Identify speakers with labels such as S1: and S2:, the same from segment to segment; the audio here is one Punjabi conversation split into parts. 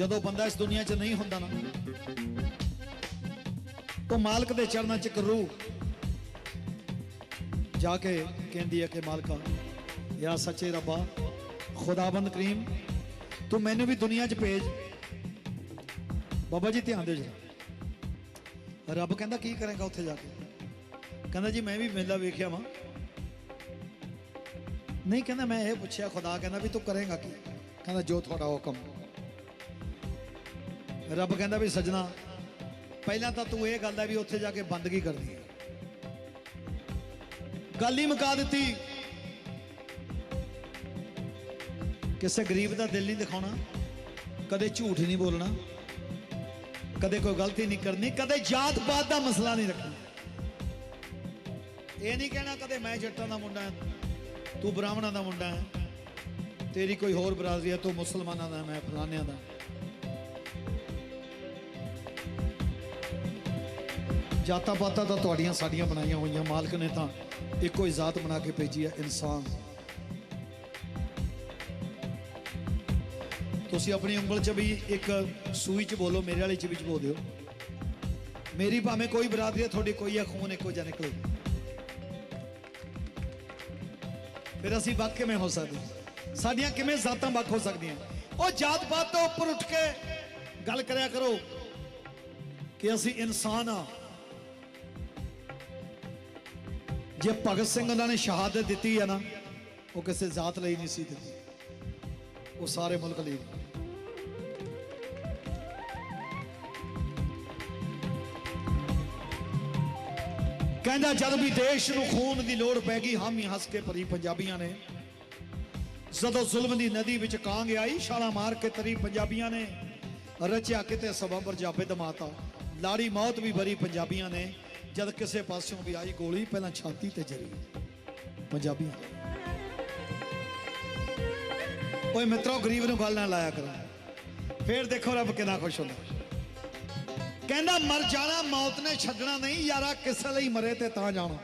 S1: ਜਦੋਂ ਬੰਦਾ ਇਸ ਦੁਨੀਆ 'ਚ ਨਹੀਂ ਹੁੰਦਾ ਨਾ, ਤਾਂ ਮਾਲਕ ਦੇ ਚਰਨਾਂ 'ਚ ਇੱਕ ਰੂਹ ਜਾ ਕੇ ਕਹਿੰਦੀ ਹੈ ਕਿ ਮਾਲਕਾ ਯਾ ਸੱਚੇ ਰੱਬਾ ਖੁਦਾਬੰਦ ਕਰੀਮ, ਤੂੰ ਮੈਨੂੰ ਵੀ ਦੁਨੀਆ 'ਚ ਭੇਜ। ਬਾਬਾ ਜੀ, ਧਿਆਨ ਦਿਓ ਜੀ ਰੱਬ ਕਹਿੰਦਾ, ਕੀ ਕਰੇਗਾ ਉੱਥੇ ਜਾ ਕੇ? ਕਹਿੰਦਾ ਜੀ, ਮੈਂ ਵੀ ਮੇਲਾ ਵੇਖਿਆ ਵਾਂ। ਨਹੀਂ ਕਹਿੰਦਾ, ਮੈਂ ਇਹ ਪੁੱਛਿਆ, ਖੁਦਾ ਕਹਿੰਦਾ ਵੀ ਤੂੰ ਕਰੇਗਾ ਕੀ? ਕਹਿੰਦਾ, ਜੋ ਤੁਹਾਡਾ ਹੁਕਮ ਰੱਬ ਕਹਿੰਦਾ ਵੀ ਸਜਣਾ, ਪਹਿਲਾਂ ਤਾਂ ਤੂੰ ਇਹ ਗੱਲ ਹੈ ਵੀ ਉੱਥੇ ਜਾ ਕੇ ਬੰਦਗੀ ਕਰਨੀ ਹੈ। ਗੱਲ ਹੀ ਮੁਕਾ ਦਿੱਤੀ। ਕਿਸੇ ਗਰੀਬ ਦਾ ਦਿਲ ਨਹੀਂ ਦਿਖਾਉਣਾ, ਕਦੇ ਝੂਠ ਨਹੀਂ ਬੋਲਣਾ, ਕਦੇ ਕੋਈ ਗਲਤੀ ਨਹੀਂ ਕਰਨੀ, ਕਦੇ ਜਾਤ ਪਾਤ ਦਾ ਮਸਲਾ ਨਹੀਂ ਰੱਖਣਾ। ਇਹ ਨਹੀਂ ਕਹਿਣਾ ਕਦੇ ਮੈਂ ਜੱਟਾਂ ਦਾ ਮੁੰਡਾ ਹਾਂ, ਤੂੰ ਬ੍ਰਾਹਮਣਾਂ ਦਾ ਮੁੰਡਾ ਹੈ, ਤੇਰੀ ਕੋਈ ਹੋਰ ਬਰਾਦਰੀ ਹੈ, ਤੂੰ ਮੁਸਲਮਾਨਾਂ ਦਾ ਮੈਂ ਫਲਾਨਿਆਂ ਦਾ ਜਾਤਾਂ ਪਾਤਾਂ ਤਾਂ ਤੁਹਾਡੀਆਂ ਸਾਡੀਆਂ ਬਣਾਈਆਂ ਹੋਈਆਂ, ਮਾਲਕ ਨੇ ਤਾਂ ਇੱਕੋ ਹੀ ਜ਼ਾਤ ਬਣਾ ਕੇ ਭੇਜੀ ਹੈ ਇਨਸਾਨ। ਤੁਸੀਂ ਆਪਣੀ ਉਂਗਲ 'ਚ ਵੀ ਇੱਕ ਸੂਈ 'ਚ ਬੋਲੋ, ਮੇਰੇ ਵਾਲੀ 'ਚ ਵਿੱਚ ਬੋਲ ਦਿਓ। ਮੇਰੀ ਭਾਵੇਂ ਕੋਈ ਬਰਾਦਰੀ ਹੈ, ਤੁਹਾਡੀ ਕੋਈ ਹੈ ਖੂਨ ਇੱਕੋ ਜਿਹਾ ਨਿਕਲੇ। ਫਿਰ ਅਸੀਂ ਵੱਖ ਕਿਵੇਂ ਹੋ ਸਕਦੇ? ਸਾਡੀਆਂ ਕਿਵੇਂ ਜ਼ਾਤਾਂ ਵੱਖ ਹੋ ਸਕਦੀਆਂ? ਉਹ ਜਾਤ ਪਾਤ ਤੋਂ ਉੱਪਰ ਉੱਠ ਕੇ ਗੱਲ ਕਰਿਆ ਕਰੋ ਕਿ ਅਸੀਂ ਇਨਸਾਨ ਆ। ਜੇ ਭਗਤ ਸਿੰਘ ਉਹਨਾਂ ਨੇ ਸ਼ਹਾਦਤ ਦਿੱਤੀ ਹੈ ਨਾ, ਉਹ ਕਿਸੇ ਜ਼ਾਤ ਲਈ ਨਹੀਂ ਸੀ ਦਿੱਤੀ। ਉਹ ਸਾਰੇ ਮੁਲਕ ਲਈ। ਕਹਿੰਦਾ, ਜਦ ਵੀ ਦੇਸ਼ ਨੂੰ ਖੂਨ ਦੀ ਲੋੜ ਪੈ ਗਈ, ਹਾਮੀ ਹੱਸ ਕੇ ਭਰੀ ਪੰਜਾਬੀਆਂ ਨੇ। ਜਦੋਂ ਜ਼ੁਲਮ ਦੀ ਨਦੀ ਵਿੱਚ ਕਾਂਗ ਆਈ, ਛਾਲਾ ਮਾਰ ਕੇ ਤਰੀ ਪੰਜਾਬੀਆਂ ਨੇ। ਰਚਿਆ ਕਿਤੇ ਸਬੰਬਰ ਜਾਬੇ ਦਮਾਤਾ ਲਾੜੀ ਮੌਤ ਵੀ ਭਰੀ ਪੰਜਾਬੀਆਂ ਨੇ। ਜਦ ਕਿਸੇ ਪਾਸਿਓਂ ਵੀ ਆਈ ਗੋਲੀ, ਪਹਿਲਾਂ ਛਾਤੀ ਤੇ ਜਰੀ। ਪੰਜਾਬੀਆਂ ਨੇ। ਓਏ ਮਿੱਤਰੋ, ਗਰੀਬ ਨੂੰ ਗੱਲ ਨਾ ਲਾਇਆ ਕਰੋ। ਫੇਰ ਦੇਖੋ ਰੱਬ ਕਿੰਨਾ ਖੁਸ਼ ਹੁੰਦਾ। ਕਹਿੰਦਾ, ਮਰ ਜਾਣਾ, ਮੌਤ ਨੇ ਛੱਡਣਾ ਨਹੀਂ, ਯਾਰਾ ਕਿਸੇ ਲਈ ਮਰੇ ਤੇ ਤਾਂ ਜਾਣਾ।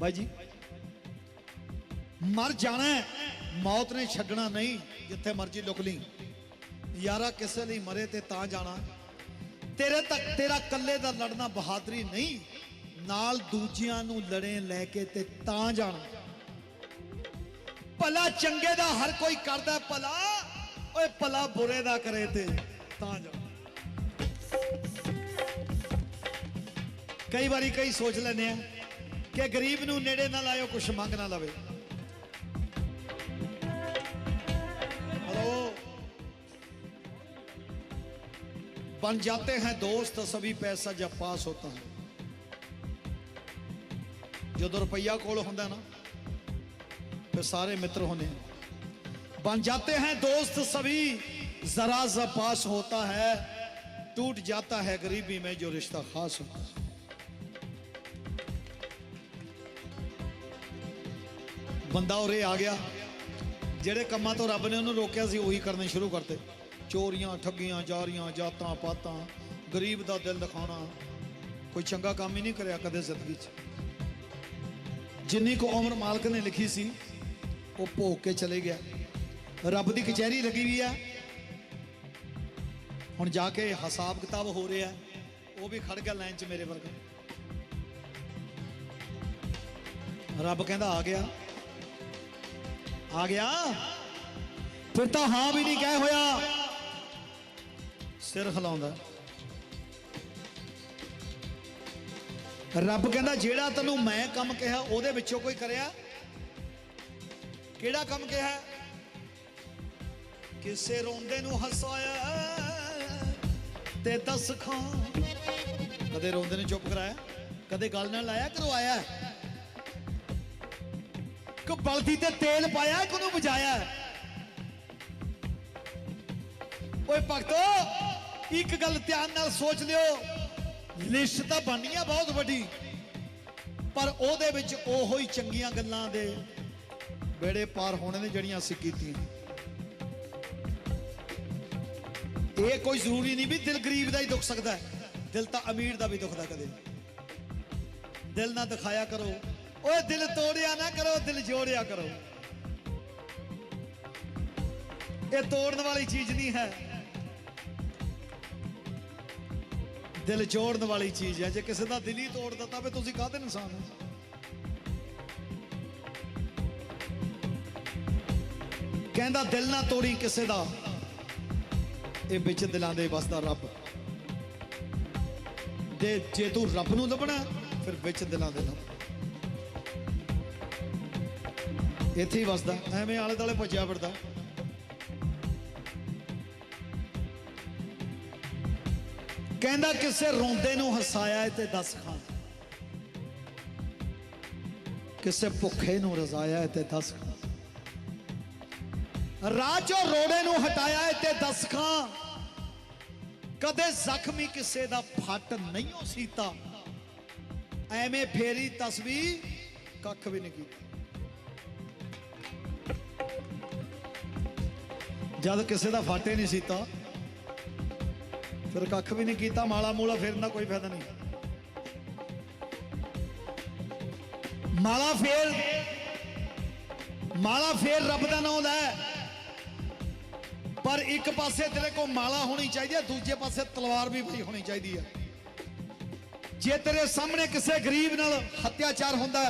S1: ਬਾਈ ਜੀ, ਮਰ ਜਾਣਾ ਮੌਤ ਨੇ ਛੱਡਣਾ ਨਹੀਂ, ਜਿੱਥੇ ਮਰਜ਼ੀ ਲੁਕ ਲਈ ਯਾਰਾ ਕਿਸੇ ਲਈ ਮਰੇ ਤੇ ਤਾਂ ਜਾਣਾ। ਤੇਰੇ ਤੱਕ ਤੇਰਾ ਇਕੱਲੇ ਦਾ ਲੜਨਾ ਬਹਾਦਰੀ ਨਹੀਂ। ਨਾਲ ਦੂਜਿਆਂ ਨੂੰ ਲੜੇ ਲੈ ਕੇ ਤੇ ਤਾਂ ਜਾਣਾ। ਭਲਾ ਚੰਗੇ ਦਾ ਹਰ ਕੋਈ ਕਰਦਾ, ਭਲਾ ਓਏ ਭਲਾ ਬੁਰੇ ਦਾ ਕਰੇ ਤੇ ਤਾਂ ਜਾਣਾ। ਕਈ ਵਾਰੀ ਕਈ ਸੋਚ ਲੈਂਦੇ ਆ ਕਿ ਗਰੀਬ ਨੂੰ ਨੇੜੇ ਨਾ ਲਾਇਓ, ਕੁਛ ਮੰਗ ਨਾ ਲਵੇ। बन जाते हैं दोस्त सभी पैसा जब पास होता है ਜਦੋਂ ਰੁਪਈਆ ਕੋਲ ਹੁੰਦਾ ਨਾ ਫਿਰ ਸਾਰੇ ਮਿੱਤਰ ਹੁੰਦੇ हैं बन जाते हैं दोस्त सभी जरा सा पास होता है टूट जाता है गरीबी में जो रिश्ता खास होता है ਬੰਦਾ ਉਰੇ ਆ ਗਿਆ ਜਿਹੜੇ ਕੰਮਾਂ ਤੋਂ ਰੱਬ ਨੇ ਉਹਨੂੰ ਰੋਕਿਆ ਸੀ ਉਹੀ ਕਰਨੇ ਸ਼ੁਰੂ ਕਰਤੇ ਚੋਰੀਆਂ, ਠੱਗੀਆਂ, ਜਾਰੀਆਂ, ਜਾਤਾਂ, ਪਾਤਾਂ, ਗਰੀਬ ਦਾ ਦਿਲ ਦਿਖਾਉਣਾ ਕੋਈ ਚੰਗਾ ਕੰਮ ਹੀ ਨਹੀਂ ਕਰਿਆ ਕਦੇ ਜ਼ਿੰਦਗੀ 'ਚ। ਜਿੰਨੀ ਕੋ ਉਮਰ ਮਾਲਕ ਨੇ ਲਿਖੀ ਸੀ, ਉਹ ਭੋਗ ਕੇ ਚਲੇ ਗਿਆ। ਰੱਬ ਦੀ ਕਚਹਿਰੀ ਲੱਗੀ ਵੀ ਆ। ਹੁਣ ਜਾ ਕੇ ਹਿਸਾਬ ਕਿਤਾਬ ਹੋ ਰਿਹਾ, ਉਹ ਵੀ ਖੜ ਗਿਆ ਲਾਈਨ 'ਚ ਮੇਰੇ ਵਰਗਾ। ਰੱਬ ਕਹਿੰਦਾ, ਆ ਗਿਆ। ਆ ਗਿਆ? ਫਿਰ ਤਾਂ ਹਾਂ ਵੀ ਨਹੀਂ ਕਹਿ ਹੋਇਆ। ਸਿਰ ਹਿਲਾਉਂਦਾ। ਰੱਬ ਕਹਿੰਦਾ, ਜਿਹੜਾ ਤੈਨੂੰ ਮੈਂ ਕੰਮ ਕਿਹਾ, ਉਹਦੇ ਵਿੱਚੋਂ ਕੋਈ ਕਰਿਆ? ਕਿਹੜਾ ਕੰਮ ਕਿਹਾ? ਕਿਸੇ ਰੋਂਦੇ ਨੂੰ ਹਸਾਇਆ ਤੇ ਦੱਸ ਖਾਂ। ਕਦੇ ਰੋਂਦੇ ਨੂੰ ਚੁੱਪ ਕਰਾਇਆ? ਕਦੇ ਗੱਲ ਨਾਲ ਲਾਇਆ ਕਰਵਾਇਆ ਕਿ ਬਲਦੀ ਤੇ ਤੇਲ ਪਾਇਆ ਕਿ ਉਹਨੂੰ ਬੁਝਾਇਆ? ਓਏ ਭਗਤੋ! ਇੱਕ ਗੱਲ ਧਿਆਨ ਨਾਲ ਸੋਚ ਲਿਓ। ਲਿਸਟ ਤਾਂ ਬਣਨੀ ਆ ਬਹੁਤ ਵੱਡੀ, ਪਰ ਉਹਦੇ ਵਿੱਚ ਉਹੋ ਹੀ ਚੰਗੀਆਂ ਗੱਲਾਂ ਦੇ ਬੇੜੇ ਪਾਰ ਹੋਣੇ ਨੇ ਜਿਹੜੀਆਂ ਅਸੀਂ ਕੀਤੀਆਂ। ਇਹ ਕੋਈ ਜ਼ਰੂਰੀ ਨਹੀਂ ਵੀ ਦਿਲ ਗਰੀਬ ਦਾ ਹੀ ਦੁੱਖ ਸਕਦਾ ਹੈ, ਦਿਲ ਤਾਂ ਅਮੀਰ ਦਾ ਵੀ ਦੁਖਦਾ ਕਦੇ। ਦਿਲ ਨਾ ਦਿਖਾਇਆ ਕਰੋ, ਓਏ ਦਿਲ ਤੋੜਿਆ ਨਾ ਕਰੋ, ਦਿਲ ਜੋੜਿਆ ਕਰੋ। ਇਹ ਤੋੜਨ ਵਾਲੀ ਚੀਜ਼ ਨਹੀਂ ਹੈ। ਦਿਲ ਜੋੜਨ ਵਾਲੀ ਚੀਜ਼ ਹੈ। ਜੇ ਕਿਸੇ ਦਾ ਦਿਲ ਹੀ ਤੋੜ ਦਿੱਤਾ ਵੇ ਤੁਸੀਂ ਕਾਹਦੇ ਇਨਸਾਨ ਹੋ? ਕਹਿੰਦਾ, ਦਿਲ ਨਾ ਤੋੜੀ ਕਿਸੇ ਦਾ, ਇਹ ਵਿੱਚ ਦਿਲਾਂ ਦੇ ਵਸਦਾ ਰੱਬ। ਦੇ ਜੇ ਤੂੰ ਰੱਬ ਨੂੰ ਲੱਭਣਾ, ਫਿਰ ਵਿੱਚ ਦਿਲਾਂ ਦੇ ਲੱਭ। ਇੱਥੇ ਹੀ ਵਸਦਾ, ਐਵੇਂ ਆਲੇ ਦਾਲੇ ਭੱਜਿਆ ਫਿਰਦਾ। ਕਹਿੰਦਾ ਕਿਸੇ ਰੋਂਦੇ ਨੂੰ ਹਸਾਇਆ ਤੇ ਦੱਸ ਖਾਂ। ਕਿਸੇ ਭੁੱਖੇ ਨੂੰ ਰਜ਼ਾਇਆ ਤੇ ਦੱਸ ਖਾਂ। ਰਾਜੋ ਰੋੜੇ ਨੂੰ ਹਟਾਇਆ ਤੇ ਦੱਸ ਖਾਂ। ਕਦੇ ਜ਼ਖਮੀ ਕਿਸੇ ਦਾ ਫੱਟ ਨਹੀਂ ਸੀਤਾ। ਐਵੇਂ ਫੇਰੀ ਤਸਵੀਰ ਕੱਖ ਵੀ ਨਹੀਂ ਕੀਤਾ। ਜਦ ਕਿਸੇ ਦਾ ਫਾਟੇ ਨਹੀਂ ਸੀਤਾ ਫਿਰ ਕੱਖ ਵੀ ਨਹੀਂ ਕੀਤਾ, ਮਾਲਾ ਮੂਲਾ ਫੇਰਨ ਦਾ ਕੋਈ ਫਾਇਦਾ ਨਹੀਂ। ਮਾਲਾ ਫੇਰ ਮਾਲਾ ਫੇਰ ਰੱਬ ਦਾ ਨਾਮ ਲੈ। ਪਰ ਇੱਕ ਪਾਸੇ ਤੇਰੇ ਕੋਲ ਮਾਲਾ ਹੋਣੀ ਚਾਹੀਦੀ ਹੈ, ਦੂਜੇ ਪਾਸੇ ਤਲਵਾਰ ਵੀ ਪਈ ਹੋਣੀ ਚਾਹੀਦੀ ਹੈ। ਜੇ ਤੇਰੇ ਸਾਹਮਣੇ ਕਿਸੇ ਗਰੀਬ ਨਾਲ ਹੱਤਿਆਚਾਰ ਹੁੰਦਾ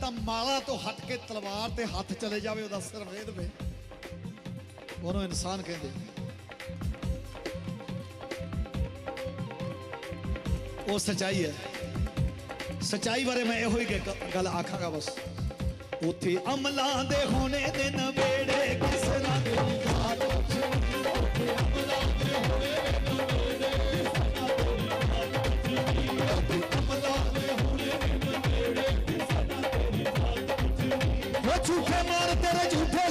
S1: ਤਾਂ ਮਾਲਾ ਤੋਂ ਹਟ ਕੇ ਤਲਵਾਰ ਤੇ ਹੱਥ ਚਲੇ ਜਾਵੇ, ਉਹਦਾ ਸਿਰ ਵੇਦ ਵੇ। ਉਹਨੂੰ ਇਨਸਾਨ ਕਹਿੰਦੇ ਉਹ ਸਚਾਈ ਹੈ ਸਚਾਈ ਬਾਰੇ ਮੈਂ ਇਹੋ ਹੀ ਗ- ਗੱਲ ਆਖਾਂਗਾ ਬਸ ਉੱਥੇ ਅਮਲਾਂ ਦੇ ਹੋਣੇ ਦੇ ਨਵੇੜੇ ਕਿਸ ਨਾਲ ਦੇ ਯਾਦ ਉਹ ਝੂਠੇ ਮਾਰ ਤੇਰੇ ਝੂਠੇ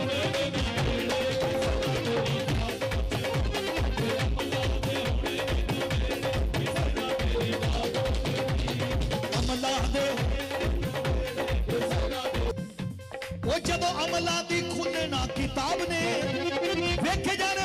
S1: ਅਮਲਾ ਦੀ ਖੁੱਲਣਾ ਕਿਤਾਬ ਨੇ। ਵੇਖੇ ਜਾਣੇ